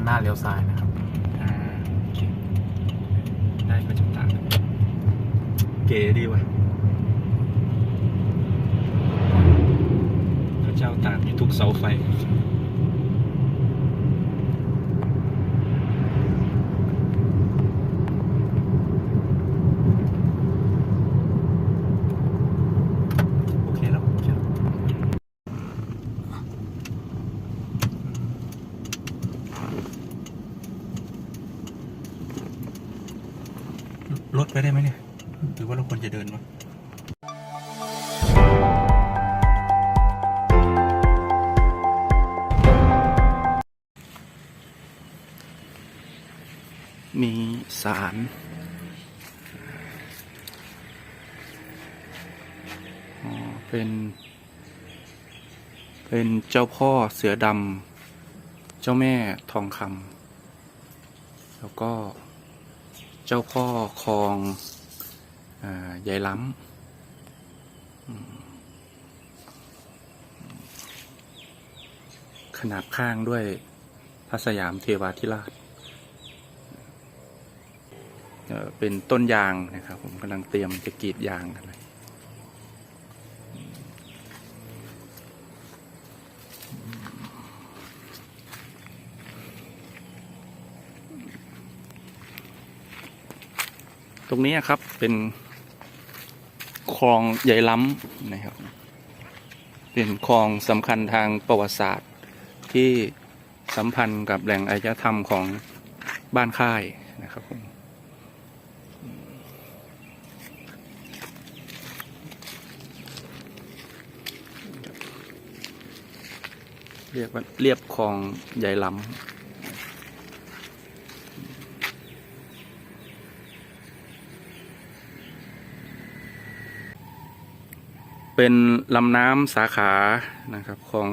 ะพานหน้าเลี้ยวซ้ายนะครับอ่าโอเคได้ก็จะตากเก๋ดีว่ะพระเจ้าตากอยู่ทุกเสาไฟ มีสารอ๋อเป็น เป็นเจ้าพ่อเสือดำ เจ้าแม่ทองคำ แล้วก็เจ้าพ่อคลองอายายล้ำ ขนาบข้างด้วยพระสยามเทวาธิราช เป็นต้นยางนะครับ ผมกำลังเตรียมจะกรีดยางกันเลยตรงนี้ครับเป็นคลองใหญ่ล้ำนะครับ เป็นคลองสำคัญทางประวัติศาสตร์ที่สัมพันธ์กับแหล่งอารยธรรมของบ้านค่ายนะครับผม เรียกว่าเรียบคลองใหญ่ล้ำเป็นลำน้ำสาขานะครับของ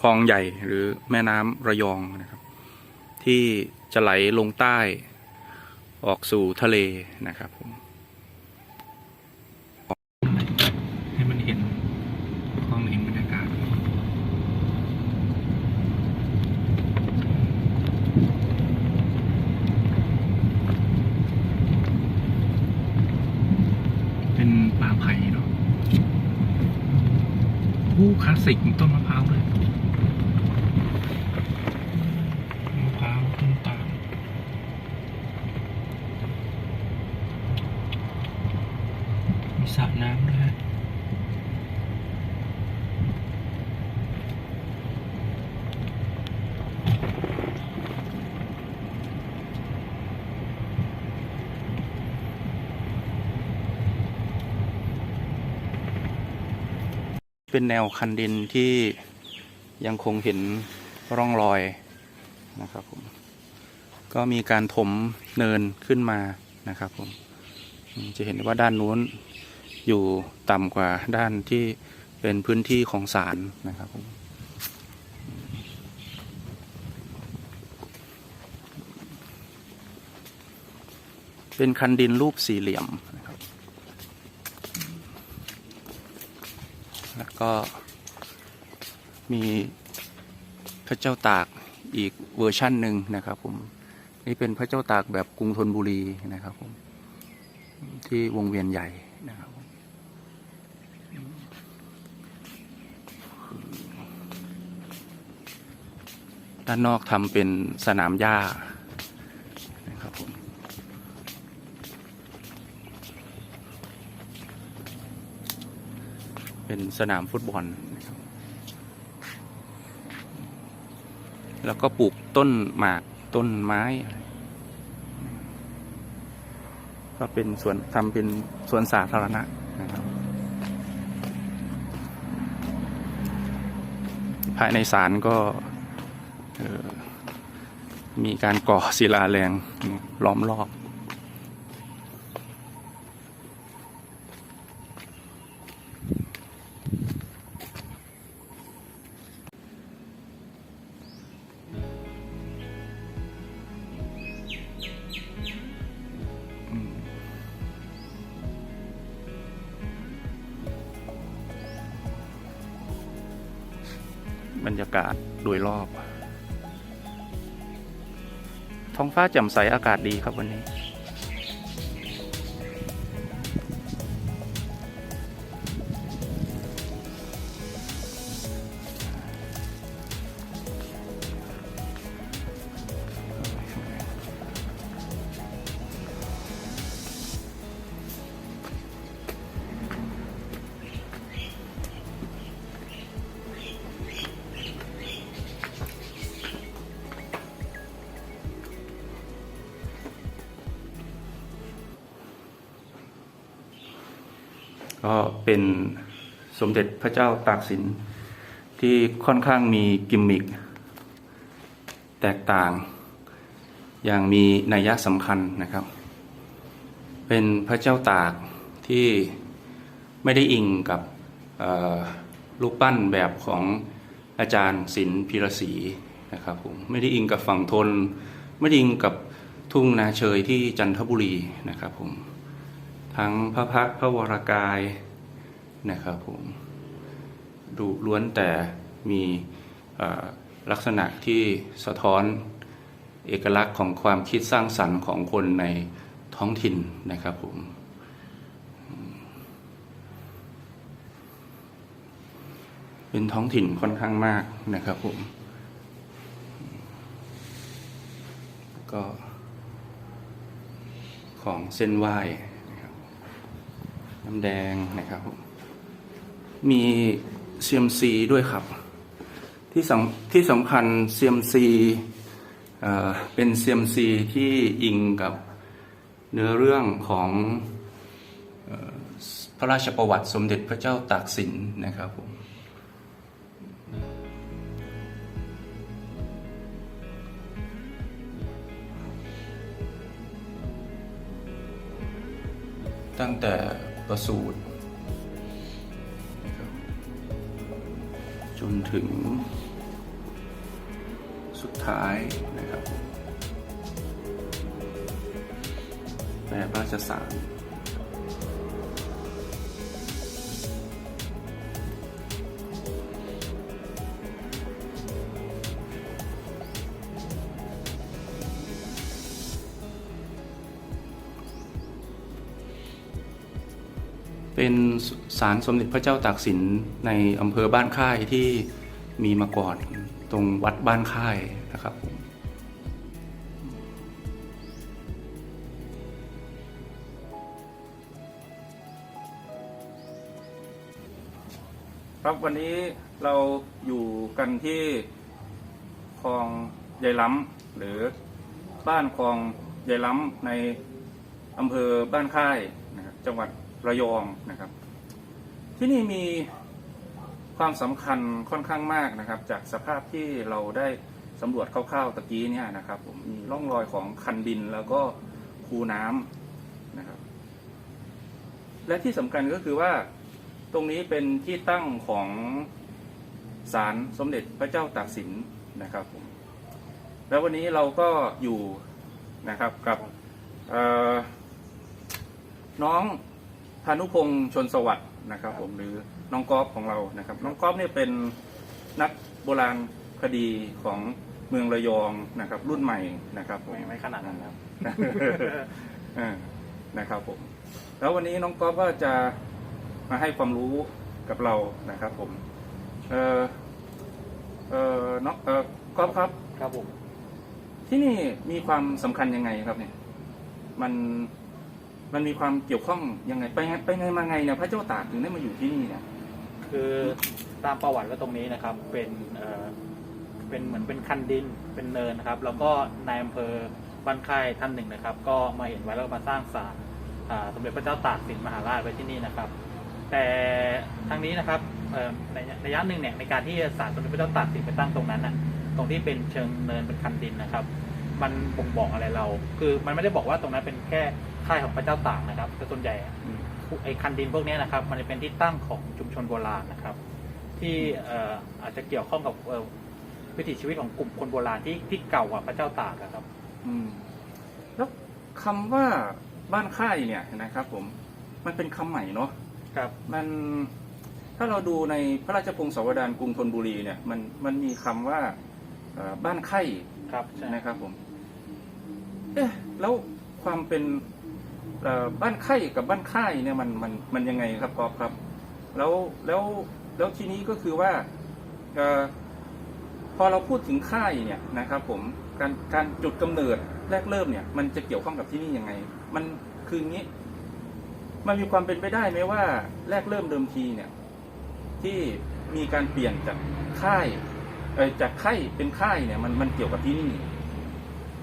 คลองใหญ่หรือแม่น้ำระยองนะครับ ที่จะไหลลงใต้ออกสู่ทะเลนะครับผม ให้มันเห็นคลองเห็นบรรยากาศ เป็นป่าไผ่เนาะ ผู้คลาสสิกต้นมะพร้าวเลยมะพร้าวต้นตาลมีสระน้ำด้วยฮะ เป็นแนวคันดินที่ยังคงเห็นร่องรอยนะครับผมก็มีการถมเนินขึ้นมานะครับผมจะเห็นว่าด้านนู้นอยู่ต่ำกว่าด้านที่เป็นพื้นที่ของศาลนะครับผมเป็นคันดินรูปสี่เหลี่ยมนะครับ แล้ว ก็มีพระเจ้าตากอีกเวอร์ชั่นหนึ่งนะครับผม นี่เป็นพระเจ้าตากแบบกรุงธนบุรีนะครับผม ที่วงเวียนใหญ่นะครับผมด้านนอกทำเป็นสนามหญ้านะครับผม เป็นสนามฟุตบอลนะครับแล้วก็ปลูกต้นหมากต้นไม้ ก็เป็นสวนทำเป็นสวนสาธารณะนะครับ ภายในศาลก็มีการก่อศิลาแรงล้อมรอบ ดยรอบ ท้องฟ้าแจ่มใสอากาศดีครับวันนี้ ก็เป็นสมเด็จพระเจ้าตากสิน ที่ค่อนข้างมีกิมมิคแตกต่างอย่างมีนัยยะสำคัญนะครับ เป็นพระเจ้าตากที่ไม่ได้อิงกับลูกปั้นแบบของอาจารย์ศิลป์พิรศรีนะครับผมไม่ได้อิงกับฝั่งทน ไม่ได้อิงกับทุ่งนาเชยที่จันทบุรีนะครับผม ทั้งพระพักพระวรากายนะครับผมดูล้วนแต่มีลักษณะที่สะท้อนเอกลักษณ์ของความคิดสร้างสรรค์ของคนในท้องถิ่นนะครับผมเป็นท้องถิ่นค่อนข้างมากนะครับผม ก็ของเส้นไหว้ น้ำแดงนะครับ มีเซียมซีด้วยครับ ที่สำที่สำคัญเซียมซีเเป็นเซียมซีที่อิงกับเนื้อเรื่องของพระราชประวัติสมเด็จพระเจ้าตากสินนะครับผมตั้งแต่ ประสูตินะครับจนถึงสุดท้ายนะครับแปลพระราชสาร เป็นศาลสมเด็จพระเจ้าตากสินในอำเภอบ้านค่ายที่มีมาก่อนตรงวัดบ้านค่ายนะครับผมครับวันนี้เราอยู่กันที่คลองยายล้ำหรือบ้านคลองยายล้ำในอำเภอบ้านค่ายนะครับจังหวัด ระยองนะครับ ที่นี่มีความสำคัญค่อนข้างมากนะครับ จากสภาพที่เราได้สำรวจคร่าวๆตะกี้เนี่ยนะครับผมมีร่องรอยของคันดินแล้วก็คูน้ำนะครับ และที่สำคัญก็คือว่าตรงนี้เป็นที่ตั้งของศาลสมเด็จพระเจ้าตากสินนะครับผมแล้ววันนี้เราก็อยู่นะครับกับน้องานุพงษ์ชนสวัสดิ์นะครับ ผมหรือน้องกอล์ฟของเรานะครับ น้องกอล์ฟเนี่ยเป็นนักโบราณคดีของเมืองระยองนะครับ รุ่นใหม่นะครับผมไม่ไม่ขนาดนั้นครับ เออนะครับผม แล้ววันนี้น้องก๊อฟก็จะมาให้ความรู้กับเรานะครับ ผม เออเออน้องเออก๊อฟครับ ครับผม ที่นี่มีความสำคัญยังไงครับเนี่ย มัน มันมีความเกี่ยวข้องยังไง ไปไงไปไงมาไงเนี่ยพระเจ้าตากถึงได้มาอยู่ที่นี่เนี่ย คือตามประวัติก็ตรงนี้นะครับ เป็นเอ่อเป็นเหมือนเป็นคันดินเป็นเนินนะครับ แล้วก็นายอำเภอบ้านค่ายท่านหนึ่งนะครับ ก็มาเห็นไว้แล้วก็มาสร้างศาลอ่าสมเด็จพระเจ้าตากสินมหาราชไว้ที่นี่นะครับ แต่ทางนี้นะครับเอ่อในระยะหนึ่งเนี่ยในการที่ศาลสมเด็จพระเจ้าตากสินไปตั้งตรงนั้นน่ะตรงที่เป็นเชิงเนินเป็นคันดินนะครับ มันบ่งบอกอะไรเรา คือมันไม่ได้บอกว่าตรงนั้นเป็นแค่ ค่ายของพระเจ้าตากนะครับแต่ส่วนใหญ่อะอืมไอ้คันดินพวกเนี้ยนะครับ มันจะเป็นที่ตั้งของชุมชนโบราณนะครับ ที่เอ่ออาจจะเกี่ยวข้องกับเอ่อวิถีชีวิตของกลุ่มคนโบราณที่ที่เก่ากว่าพระเจ้าตากอะครับ อืม แล้วคำว่าบ้านค่ายเนี่ยนะครับ ผม มันเป็นคำใหม่เนาะครับ มันถ้าเราดูในพระราชพงศาวดารกรุงธนบุรีเนี่ย มันมันมีคำว่าเอ่อบ้านไข่ครับใช่นะครับผม เอ๊ะแล้วความเป็นเอ่อ บ้านไข่กับบ้านค่ายเนี่ยมันมันมันยังไงครับกอฟครับ แล้วแล้วแล้วทีนี้ก็คือว่าอพอเราพูดถึงค่ายเนี่ยนะครับ ผมการการจุดกำเนิดแรกเริ่มเนี่ย มันจะเกี่ยวข้องกับที่นี่ยังไง มันคืออย่างนี้ มันมีความเป็นไปได้ไหมว่า แรกเริ่มเดิมทีเนี่ย ที่มีการเปลี่ยนจากค่ายจากค่ายเป็นค่ายเนี่ย มันมันเกี่ยวกับที่นี่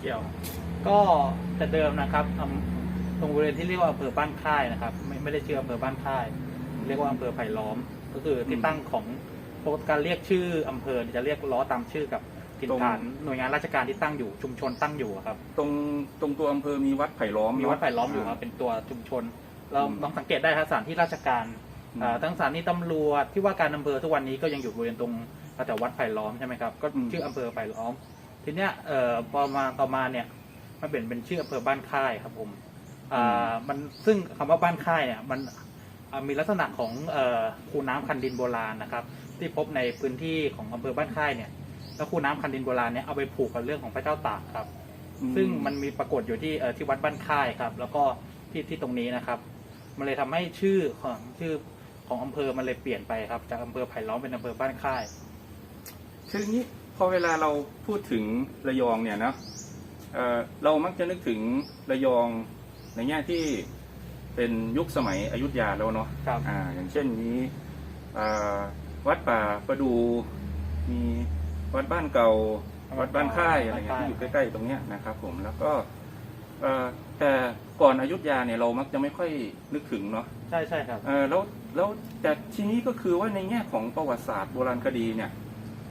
เกี่ยว ก็แต่เดิมนะครับ ตรงบริเวณที่เรียกว่าอำเภอบ้านค่ายนะครับ ไม่ไม่ได้ชื่ออำเภอบ้านค่าย เรียกว่าอำเภอไผ่ล้อม ก็คือที่อืมตั้งของปกติการเรียกชื่ออำเภอจะเรียกล้อตามชื่อกับถิ่นตรงฐานหน่วยงานราชการที่ตั้งอยู่ชุมชนตั้งอยู่อะครับ ตรงตรงตัวอำเภอมีวัดไผ่ล้อมมีวัดเนะไผ่ล้อมอยู่ครับเป็นตัวชุมชน เราอืม ลองสังเกตได้ครับสถานที่ราชการอืมอ่าทั้งสถานีตำรวจที่ว่าการอำเภอทุกวันนี้ก็ยังอยู่บริเวณตรงแถววัดไผ่ล้อมใช่ไหมครับก็อืม ชื่ออำเภอไผ่ล้อม ทีเนี้ยเอ่อพอมาต่อมาเนี่ยมันเปลี่ยนเป็นชื่ออำเภอบ้านค่ายครับผม อ่ามันซึ่งคำว่าบ้านค่ายเนี่ยมันอ่ามีลักษณะของเอ่อคูน้ำคันดินโบราณนะครับ ที่พบในพื้นที่ของอำเภอบ้านค่ายเนี่ยแล้วคูน้ำคันดินโบราณเนี่ยเอาไปผูกกับเรื่องของพระเจ้าตากครับซึ่งมันมีปรากฏอยู่ที่เอ่อที่วัดบ้านค่ายครับ แล้วก็ที่ที่ตรงนี้นะครับ มันเลยทำให้ชื่อของชื่อของอำเภอมันเลยเปลี่ยนไปครับ จากอำเภอไผ่ล้อมเป็นอำเภอบ้านค่าย คืออย่างนี้พอเวลาเราพูดถึงระยองเนี่ยนะเอ่อเรามักจะนึกถึงระยอง ในแง่ที่เป็นยุคสมัยอยุธยาแล้วเนาะครับ อ่า อย่างเช่นนี้อ่าวัดป่าประดูมีวัดบ้านเก่า วัดบ้านค่ายอะไรเงี้ยที่อยู่ใกล้ๆตรงเนี้ยนะครับผมแล้วก็เอ่อแต่ก่อนอยุธยาเนี่ยเรามักจะไม่ค่อยนึกถึงเนาะใช่ใช่ครับ เออแล้วแล้วแต่ทีนี้ก็คือว่าในแง่ของประวัติศาสตร์โบราณคดีเนี่ย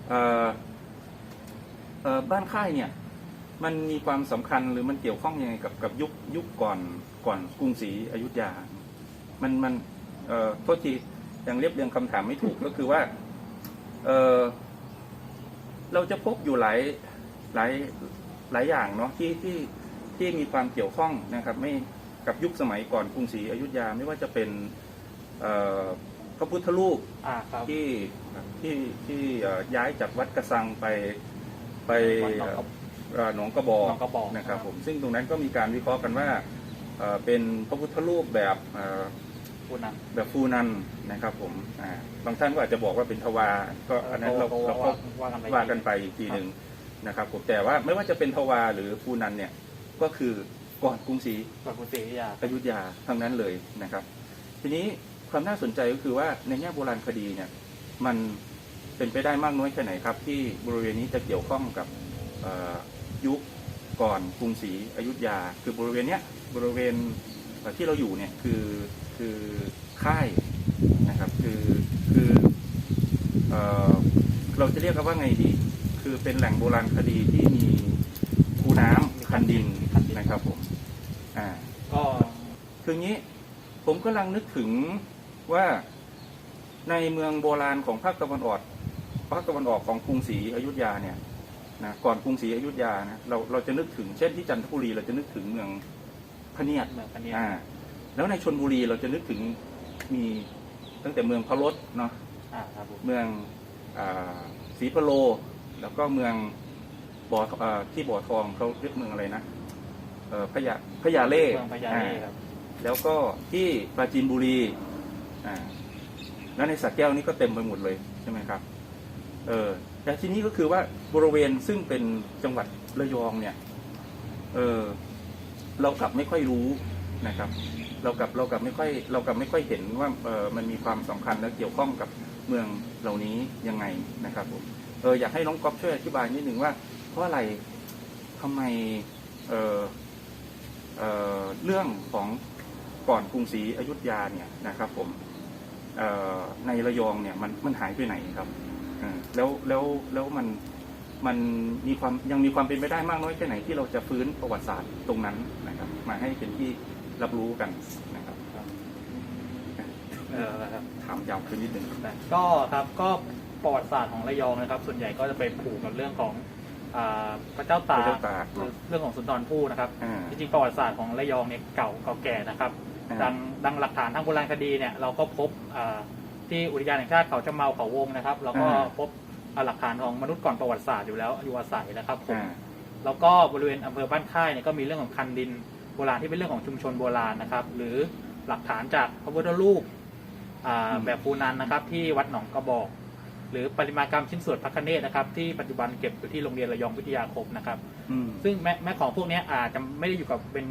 เอ่อเอ่อบ้านค่ายเนี่ย มันมีความสำคัญหรือมันเกี่ยวข้องยังไงกับกับยุคยุคก่อนก่อนกรุงศรีอยุธยา มันมันเอ่อโทษทียังเรียบเรียงคำถามไม่ถูกก็คือว่าเออเราจะพบอยู่หลายหลายหลายอย่างเนาะที่ที่ที่มีความเกี่ยวข้องนะครับไม่กับยุคสมัยก่อนกรุงศรีอยุธยาไม่ว่าจะเป็นเอ่อพระพุทธรูปอ่าครับที่ที่ที่เอ่อย้ายจากวัดกระสังไปไป วัดหนองกระเอ่อหนองกระบอกหนองกระบอกนะครับครับผมซึ่งตรงนั้นก็มีการวิเคราะห์กันว่าเอ่อเป็นพระพุทธรูปแบบเอ่อพูดนะแบบฟูนันนะครับผมอ่าบางท่านก็อาจจะบอกว่าเป็นทวาก็อันนั้นเราเราก็ ว่ากันไป ว่ากันไปอีกทีหนึ่งนะครับผมแต่ว่าไม่ว่าจะเป็นทวาหรือฟูนันเนี่ยก็คือก่อนกรุงศรีก่อนกรุงศรีอยุธยาอยุธยาทั้งนั้นเลยนะครับ ทีนี้ความน่าสนใจก็คือว่าในแง่โบราณคดีเนี่ยมันเป็นไปได้มากน้อยแค่ไหนครับ ที่บริเวณนี้จะเกี่ยวข้องกับเอ่อ ยุคก่อนกรุงศรีอยุธยา คือบริเวณเนี้ยบริเวณเอ่อที่เราอยู่เนี่ยคือคือค่ายนะครับคือคือเอ่อเราจะเรียกกันว่าไงดี คือเป็นแหล่งโบราณคดีที่มีคูน้ำคันดินนะครับผมอ่าก็คืออย่างนี้ผมกำลังนึกถึงว่าในเมืองโบราณของภาคตะวันออกภาคตะวันออกของกรุงศรีอยุธยาเนี่ย นะก่อนกรุงศรีอยุธยานะเราเราจะนึกถึงเช่นที่จันทบุรีเราจะนึกถึงเมืองพะเนียดเมืองพันเนียอ่าแล้วในชนบุรีเราจะนึกถึงมีตั้งแต่เมืองพะรดเนาะอ่าครับผมเมืองอ่าศรีพะโล แล้วก็เมืองบ่ออ่าที่บ่อทองเขาเรียกเมืองอะไรนะเอ่อพญาพญาเล่เมืองพญาเล่ครับ แล้วก็ที่ปราจีนบุรีอ่าแล้วในสักแก้วนี่ก็เต็มไปหมดเลยใช่ไหมครับ เออ แต่ทีนี้ก็คือว่าบริเวณซึ่งเป็นจังหวัดระยองเนี่ยเออเรากลับไม่ค่อยรู้นะครับ เรากลับเรากลับไม่ค่อยเรากลับไม่ค่อยเห็นว่าเออมันมีความสำคัญและเกี่ยวข้องกับเมืองเหล่านี้ยังไงนะครับผมเอออยากให้น้องก๊อฟช่วยอธิบายนิดหนึ่งว่า เพราะอะไรทำไมเออเออเรื่องของก่อนกรุงศรีอยุธยาเนี่ยนะครับ ผมในระยองเนี่ยมันมันหายไปไหนครับ แล้วแล้วแล้วมันมันมีความยังมีความเป็นไปได้มากน้อยแค่ไหนที่เราจะฟื้นประวัติศาสตร์ตรงนั้นนะครับ มาให้เป็นที่รับรู้กันนะครับเออครับถามยาวขึ้นนิดนึงก็ครับก็ประวัติศาสตร์ของระยองนะครับ ส่วนใหญ่ก็จะไปผูกกับเรื่องของอ่าพระเจ้าตาพระเจ้าตากหรือเรื่องของสุนทรภู่นะครับอ่าจริงๆประวัติศาสตร์ของระยองเนี่ยเก่าเก่าแก่นะครับอ่าดังดังหลักฐานทางโบราณคดีเนี่ยเราก็พบอ่า ที่อุทยานแห่งชาติเขาจำเมาเขาวงนะครับเราก็พบอ่าหลักฐานของมนุษย์ก่อนประวัติศาสตร์อยู่แล้วอยู่อาศัยนะครับผม อ่า แล้วก็บริเวณอำเภอบ้านค่ายเนี่ยก็มีเรื่องของคันดินโบราณที่เป็นเรื่องของชุมชนโบราณนะครับ หรือหลักฐานจากพระพุทธรูปอ่าแบบปูนันนะครับ ที่วัดหนองกระบอก หรือประติมากรรมชิ้นส่วนพระคเนศนะครับที่ปัจจุบันเก็บอยู่ที่โรงเรียนระยองวิทยาคมนะครับ อืม ซึ่งแม้แม้ของพวกเนี้ยอาจจะไม่ได้อยู่กับเป็น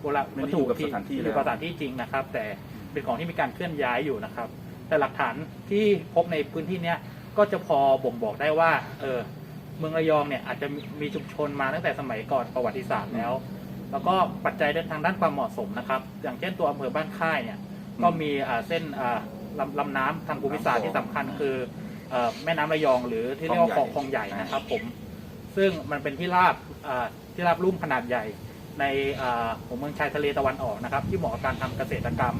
โบราณไม่วัตได้อยู่ถุกับสถานที่อยู่แล้วกับสถานที่จริงนะครับ แต่เป็นของที่มีการเคลื่อนย้ายอยู่นะครับ แต่หลักฐานที่พบในพื้นที่เนี้ยก็จะพอบ่งบอกได้ว่า เออเมืองระยองเนี่ยอาจจะมีมีชุมชนมาตั้งแต่สมัยก่อนประวัติศาสตร์แล้ว แล้วก็ปัจจัยทางด้านความเหมาะสมนะครับ อย่างเช่นตัวอำเภอบ้านค่ายเนี่ยก็มีอ่าเส้นอ่าลำลำน้ำทางภูมิศาสตร์ที่สำคัญคือเอ่อแม่น้ำระยองหรือที่เรียกว่าคลองคลองใหญ่นะครับผมซึ่งมันเป็นที่ราบอ่าที่ราบลุ่มขนาดใหญ่ในอ่าหัวเมืองชายทะเลตะวันออกนะครับ ที่เหมาะกับการทำเกษตรกรรม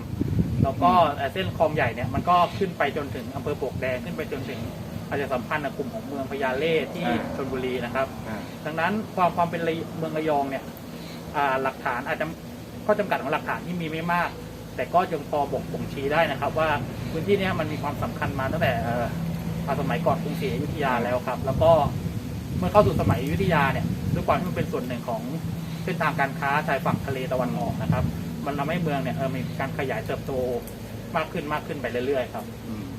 แล้วก็เอ่อเส้นคลองใหญ่เนี่ยมันก็ขึ้นไปจนถึงอำเภอปลวกแดงขึ้นไปจนถึงอาจจะสัมพันธ์กับกลุ่มของเมืองพญาเล่ที่ชลบุรีนะครับอ่าดังนั้นความความเป็นระยเมืองระยองเนี่ยอ่าหลักฐานอาจจะข้อจำกัดของหลักฐานที่มีไม่มาก แต่ก็ยังพอบ่งบ่งชี้ได้นะครับ ว่าพื้นที่เนี้ยมันมีความสำคัญมาตั้งแต่เอ่อสมัยก่อนกรุงศรีอยุธยาแล้วครับ แล้วก็เมื่อเข้าสู่สมัยอยุธยาเนี่ยด้วยความที่มันเป็นส่วนหนึ่งของเส้นทางการค้าชายฝั่งทะเลตะวันออกนะครับ มันทำให้เมืองเนี่ยเออมีการขยายเติบโตมากขึ้นมากขึ้นไปเรื่อยๆครับ อืม